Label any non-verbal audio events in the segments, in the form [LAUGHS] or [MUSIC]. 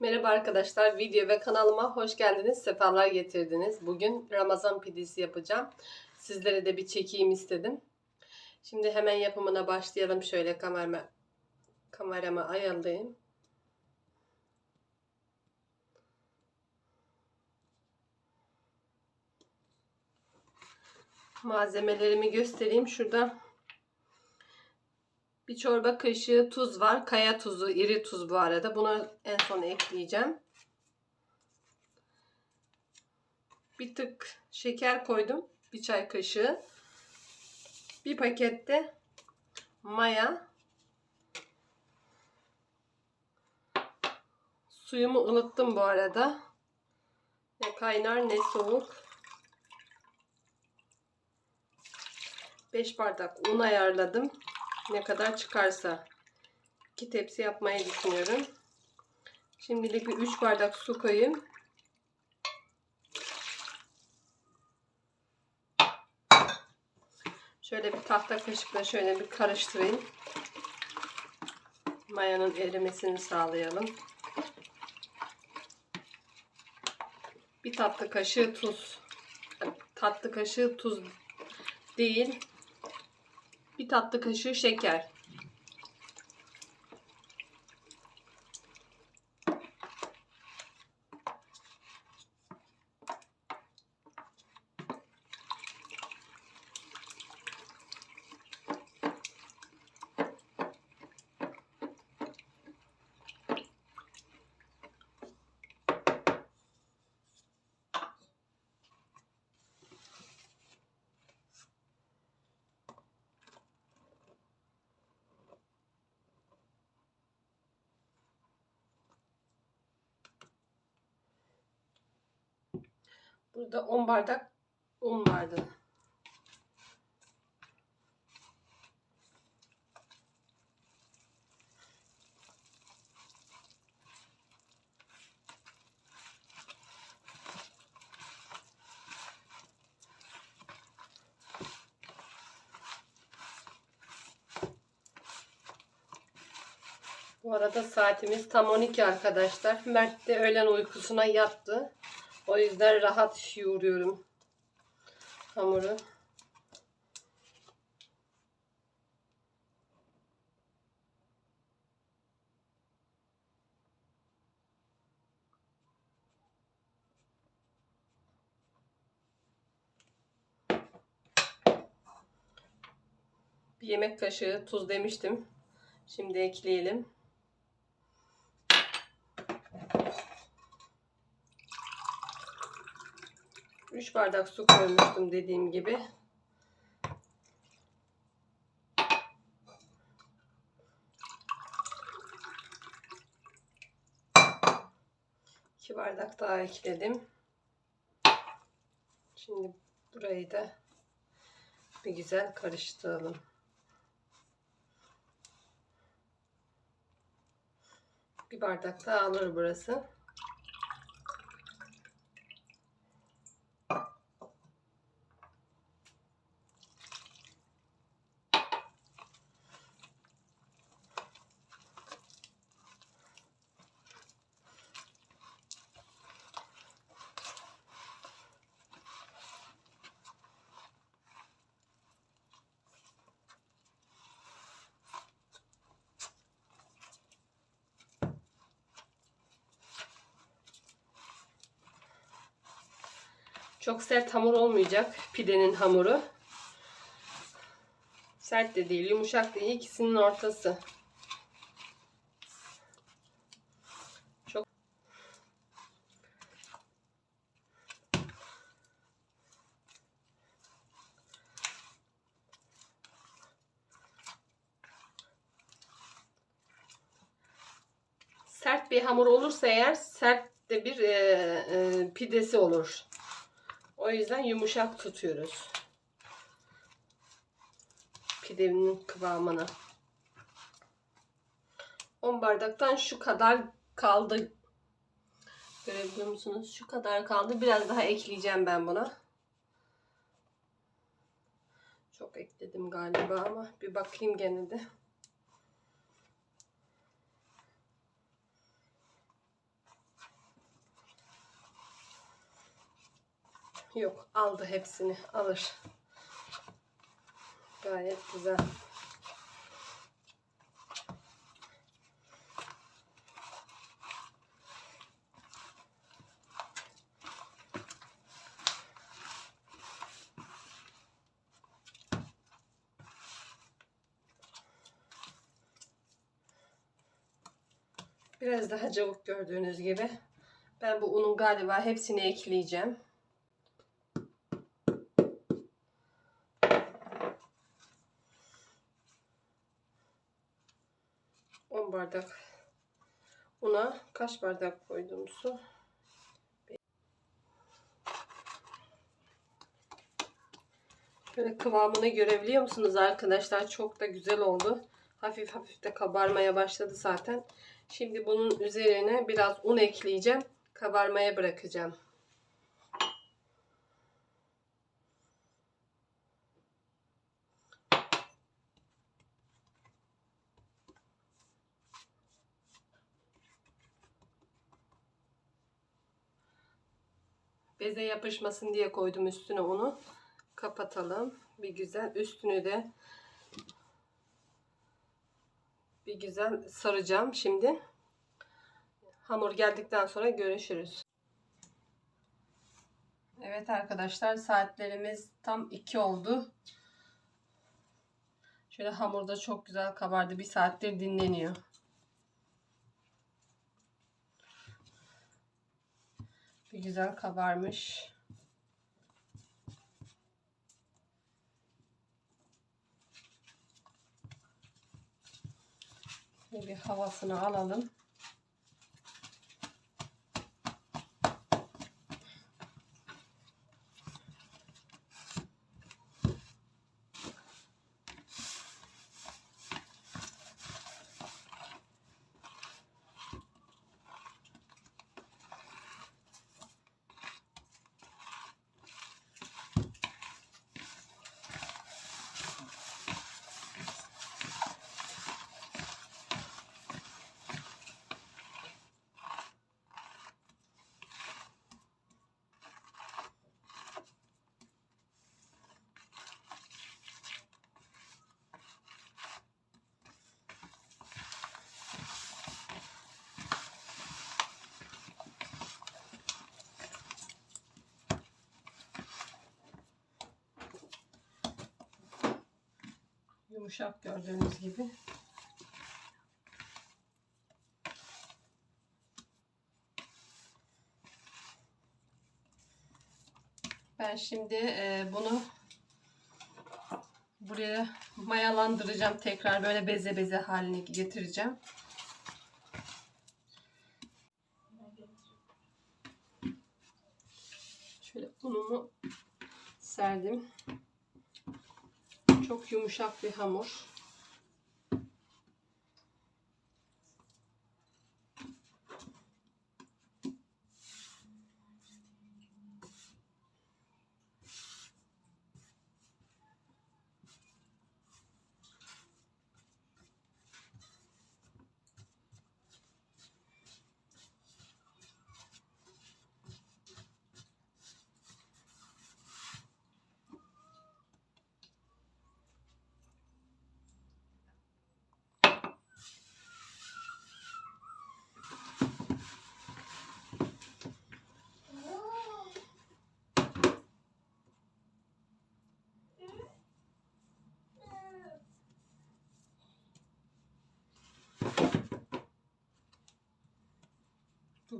Merhaba arkadaşlar, video ve kanalıma hoş geldiniz, sefalar getirdiniz. Bugün Ramazan pidesi yapacağım. Sizlere de bir çekeyim istedim. Şimdi hemen yapımına başlayalım. Şöyle kamerama, kamerama ayarlayayım. Malzemelerimi göstereyim. Şurada bir çorba kaşığı tuz var. Kaya tuzu, iri tuz bu arada. Bunu en son ekleyeceğim. Bir tık şeker koydum. Bir çay kaşığı. Bir pakette maya. Suyumu ılıttım bu arada. Ne kaynar ne soğuk. 5 bardak un ayarladım ne kadar çıkarsa. 2 tepsi yapmayı düşünüyorum. Şimdilik bir 3 bardak su koyayım. Şöyle bir tahta kaşıkla şöyle bir karıştırayım. Mayanın erimesini sağlayalım. Bir tatlı kaşığı tuz. Tatlı kaşığı tuz değil. Tatlı kaşığı şeker. Burada 10 bardak un vardı. Bu arada saatimiz tam 12 arkadaşlar. Mert de öğlen uykusuna yattı. O yüzden rahat yoğuruyorum hamuru. Bir yemek kaşığı tuz demiştim. Şimdi ekleyelim. 3 bardak su koymuştum dediğim gibi. İki bardak daha ekledim. Şimdi burayı da bir güzel karıştıralım. Bir bardak daha alır burası. Çok sert hamur olmayacak pidenin hamuru. Sert de değil, yumuşak değil. ikisinin ortası. Çok Sert bir hamur olursa eğer sert de bir e, e, pidesi olur. O yüzden yumuşak tutuyoruz. Pidenin kıvamını. 10 bardaktan şu kadar kaldı. Görebiliyor musunuz? Şu kadar kaldı. Biraz daha ekleyeceğim ben buna. Çok ekledim galiba ama bir bakayım gene de. Yok aldı hepsini alır. Gayet güzel. Biraz daha cıvık gördüğünüz gibi. Ben bu unun galiba hepsini ekleyeceğim. 10 bardak una kaç bardak koydum su? Böyle kıvamını görebiliyor musunuz arkadaşlar? Çok da güzel oldu. Hafif hafif de kabarmaya başladı zaten. Şimdi bunun üzerine biraz un ekleyeceğim. Kabarmaya bırakacağım. Beze yapışmasın diye koydum üstüne onu. Kapatalım. Bir güzel üstünü de bir güzel saracağım şimdi. Hamur geldikten sonra görüşürüz. Evet arkadaşlar saatlerimiz tam 2 oldu. Şöyle hamurda çok güzel kabardı. Bir saattir dinleniyor. Bir güzel kabarmış. Bir havasını alalım. Yumuşak gördüğünüz gibi. Ben şimdi e, bunu buraya mayalandıracağım tekrar böyle beze beze haline getireceğim. Şöyle unumu serdim. Yumuşak bir hamur.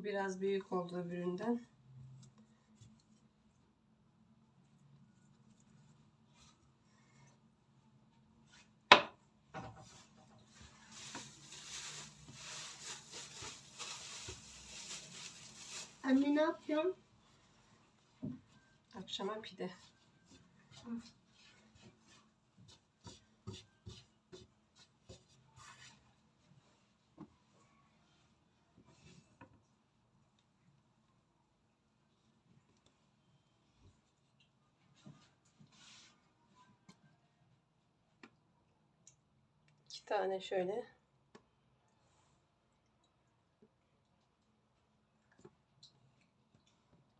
Bu biraz büyük oldu öbüründen. Anne ne yapıyorsun? Akşama pide. İki tane şöyle.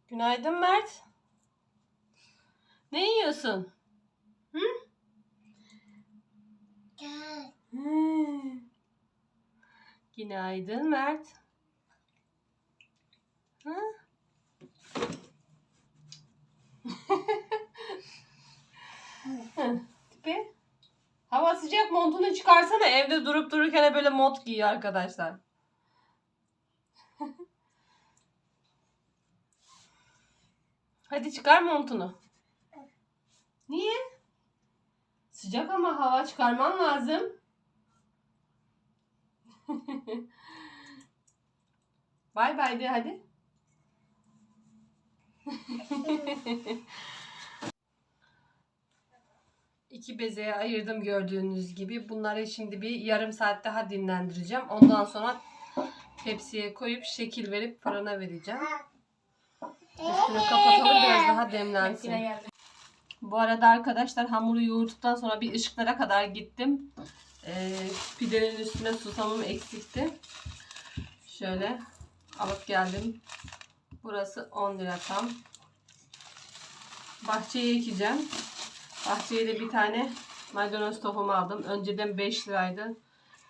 Günaydın Mert. Ne yiyorsun? Hı? Hmm. Günaydın Mert. Hı? [LAUGHS] Hı, Tipi. Hava sıcak montunu çıkarsana evde durup dururken böyle mont giyiyor arkadaşlar. [LAUGHS] Hadi çıkar montunu. Niye? Sıcak ama hava çıkarman lazım. [LAUGHS] bay bay de hadi. [LAUGHS] İki bezeye ayırdım gördüğünüz gibi. Bunları şimdi bir yarım saat daha dinlendireceğim. Ondan sonra tepsiye koyup şekil verip fırına vereceğim. Üstünü kapatalım biraz daha demlensin. Bu arada arkadaşlar hamuru yoğurduktan sonra bir ışıklara kadar gittim. Ee, pidenin üstüne susamım eksikti. Şöyle alıp geldim. Burası 10 lira tam. Bahçeye ekeceğim. Bahçeye bir tane maydanoz tohumu aldım. Önceden 5 liraydı.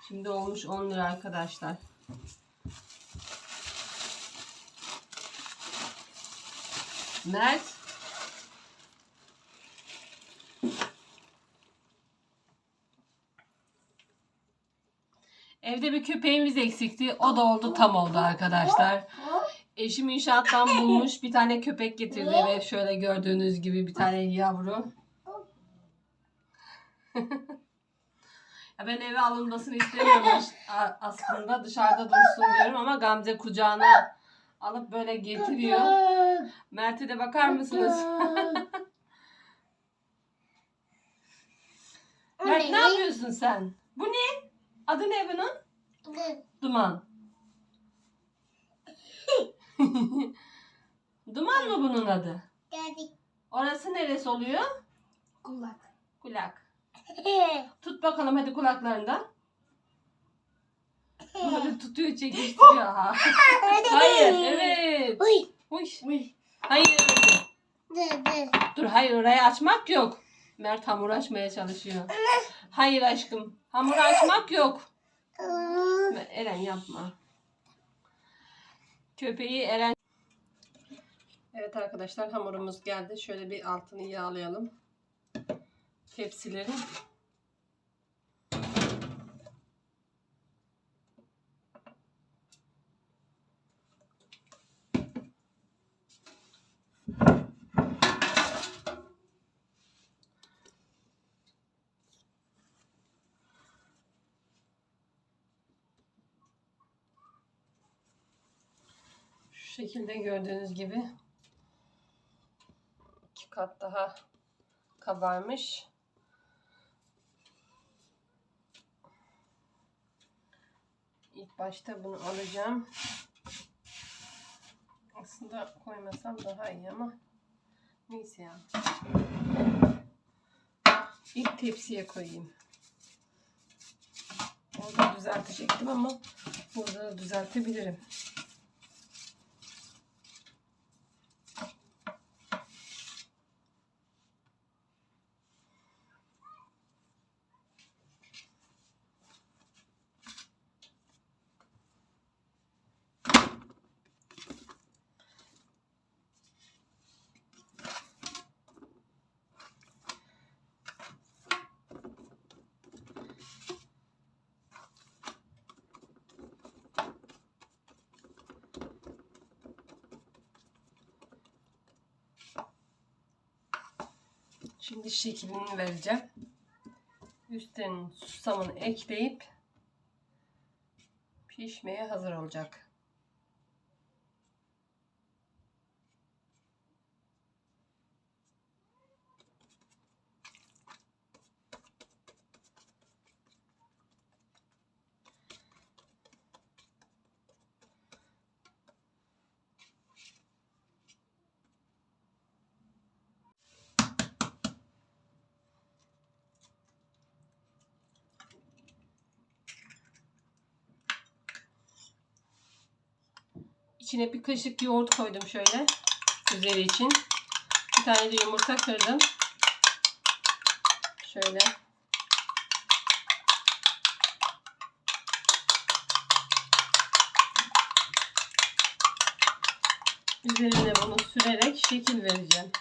Şimdi olmuş 10 lira arkadaşlar. Mert. Evde bir köpeğimiz eksikti. O da oldu tam oldu arkadaşlar. Eşim inşaattan bulmuş bir tane köpek getirdi ve şöyle gördüğünüz gibi bir tane yavru. [LAUGHS] ya ben eve alınmasını istemiyorum aslında dışarıda dursun diyorum ama Gamze kucağına alıp böyle getiriyor. Mert'e de bakar mısınız? [LAUGHS] Mert ne yapıyorsun sen? Bu ne? Adı ne bunun? Duman. [LAUGHS] Duman mı bunun adı? Orası neresi oluyor? Kulak. Kulak. [LAUGHS] Tut bakalım hadi kulaklarından. [LAUGHS] Böyle tutuyor çekiştiriyor [LAUGHS] ha. Hayır evet. Uy. Uy. Uy. Hayır. Dur hayır orayı açmak yok. Mert hamur açmaya çalışıyor. Hayır aşkım. Hamur açmak yok. Eren yapma. Köpeği Eren. Evet arkadaşlar hamurumuz geldi. Şöyle bir altını yağlayalım. Tepsilerin. Şekilde gördüğünüz gibi iki kat daha kabarmış. İlk başta bunu alacağım. Aslında koymasam daha iyi ama neyse ya. İlk tepsiye koyayım. Orada düzeltecektim ama burada da düzeltebilirim. Şimdi şeklini vereceğim. Üstlerin susamını ekleyip pişmeye hazır olacak. İçine bir kaşık yoğurt koydum şöyle. Üzeri için. iki tane de yumurta kırdım. Şöyle. Üzerine bunu sürerek şekil vereceğim.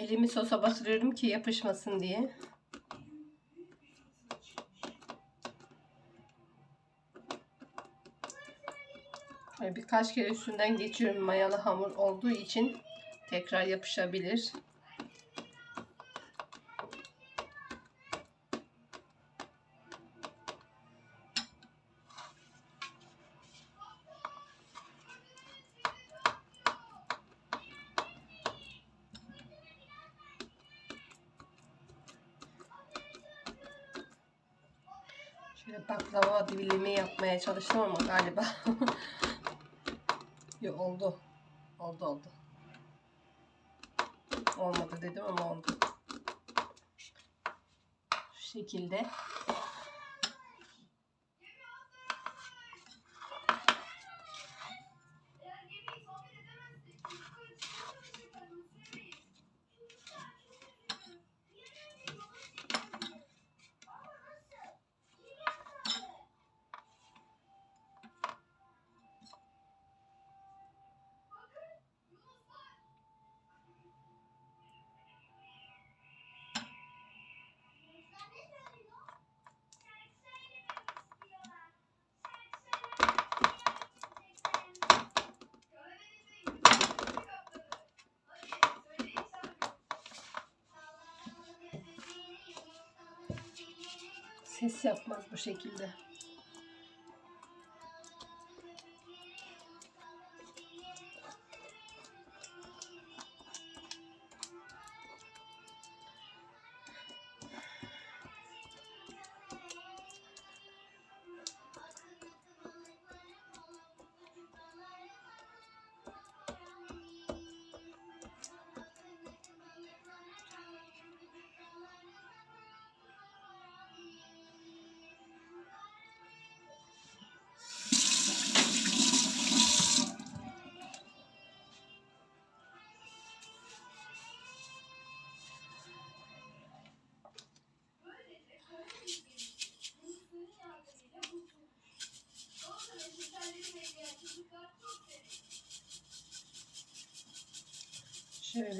Elimi sosa batırıyorum ki yapışmasın diye. Birkaç kere üstünden geçiyorum mayalı hamur olduğu için tekrar yapışabilir. Şöyle baklava dilimi yapmaya çalıştım ama galiba [LAUGHS] Yok oldu. Oldu oldu. Olmadı dedim ama oldu. Şu şekilde. Ses yapmaz bu şekilde.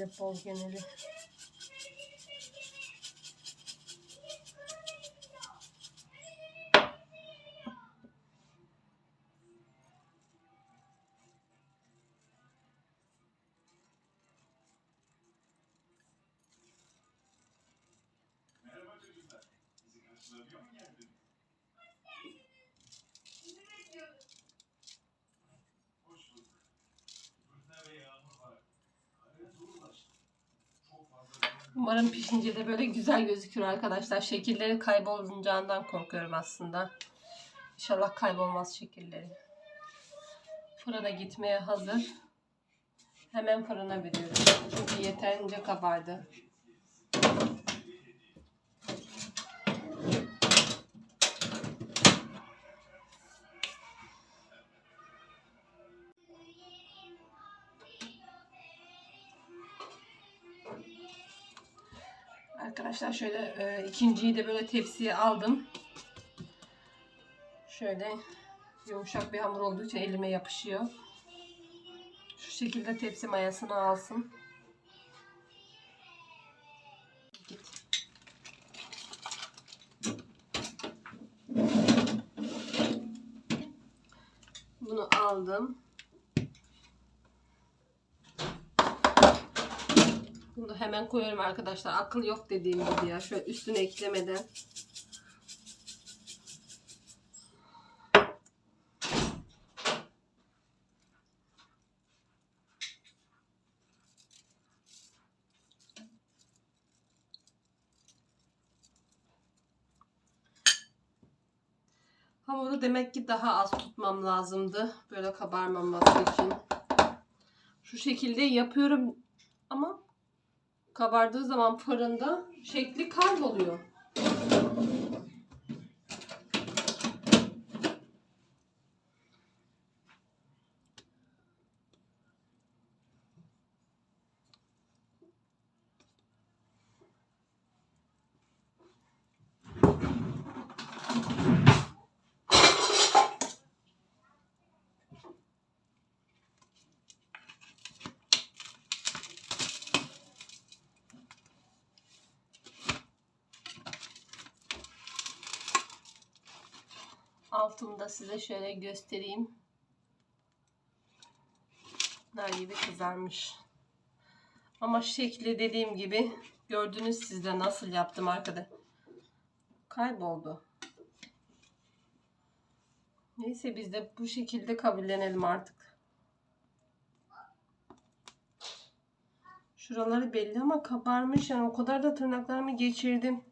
Şöyle bol geneli. Merhaba çocuklar. Bizi karşılamıyor mu geldiniz? Hoş bulduk. Fırtına ve yağmur var. Kare zorlaştı. Çok fazla Umarım pişince de böyle güzel gözükür arkadaşlar. Şekilleri kaybolacağından korkuyorum aslında. İnşallah kaybolmaz şekilleri. Fırına gitmeye hazır. Hemen fırına veriyorum. Çünkü yeterince kabardı. Şöyle e, ikinciyi de böyle tepsiye aldım. Şöyle yumuşak bir hamur olduğu için elime yapışıyor. Şu şekilde tepsi mayasını alsın. Bunu aldım. Bunu hemen koyuyorum arkadaşlar. Akıl yok dediğim gibi ya. Şöyle üstüne eklemeden. Hamuru demek ki daha az tutmam lazımdı. Böyle kabarmaması için. Şu şekilde yapıyorum ama kabardığı zaman fırında şekli kayboluyor. Altını da size şöyle göstereyim. Nar gibi kızarmış. Ama şekli dediğim gibi gördünüz sizde nasıl yaptım arkada. Kayboldu. Neyse biz de bu şekilde kabullenelim artık. Şuraları belli ama kabarmış yani o kadar da tırnaklarımı geçirdim.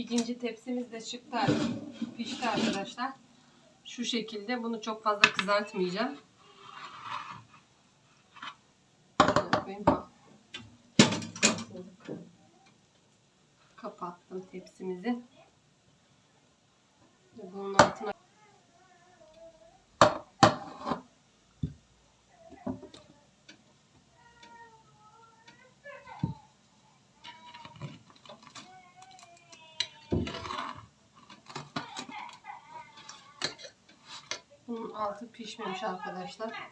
İkinci tepsimiz de çıktı. Pişti arkadaşlar. Şu şekilde. Bunu çok fazla kızartmayacağım. Kapattım tepsimizi. Bunun altına Bunun altı pişmemiş arkadaşlar.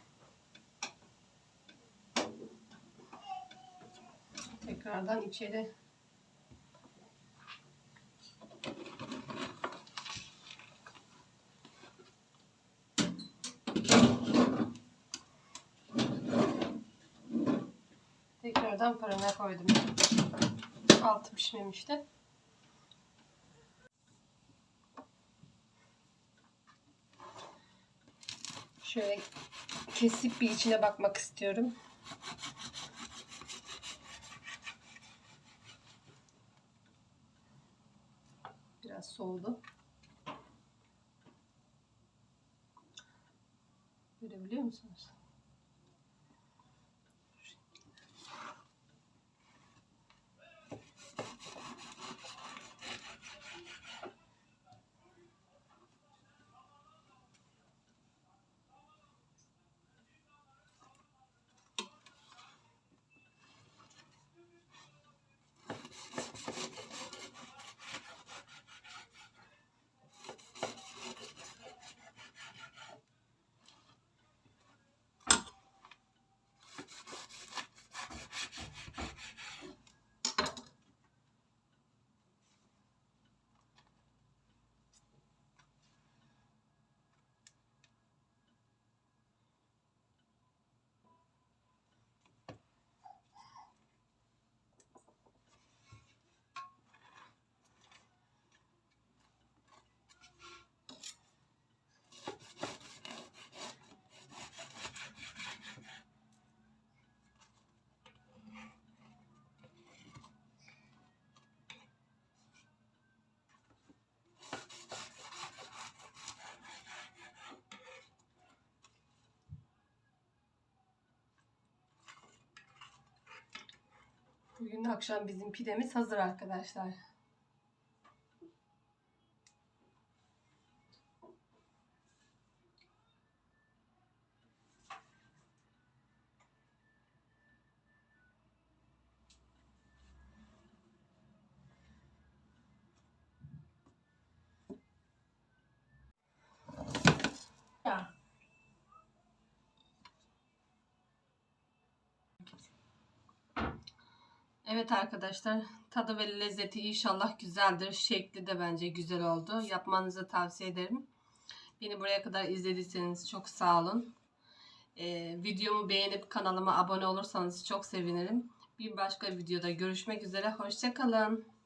Tekrardan içeri Tekrardan fırına koydum. Altı pişmemişti. Şöyle kesip bir içine bakmak istiyorum. Biraz soğudu. Görebiliyor musunuz? Bugün akşam bizim pidemiz hazır arkadaşlar. Evet arkadaşlar tadı ve lezzeti inşallah güzeldir. Şekli de bence güzel oldu. Yapmanızı tavsiye ederim. Beni buraya kadar izlediyseniz çok sağ olun. Ee, videomu beğenip kanalıma abone olursanız çok sevinirim. Bir başka videoda görüşmek üzere. Hoşçakalın.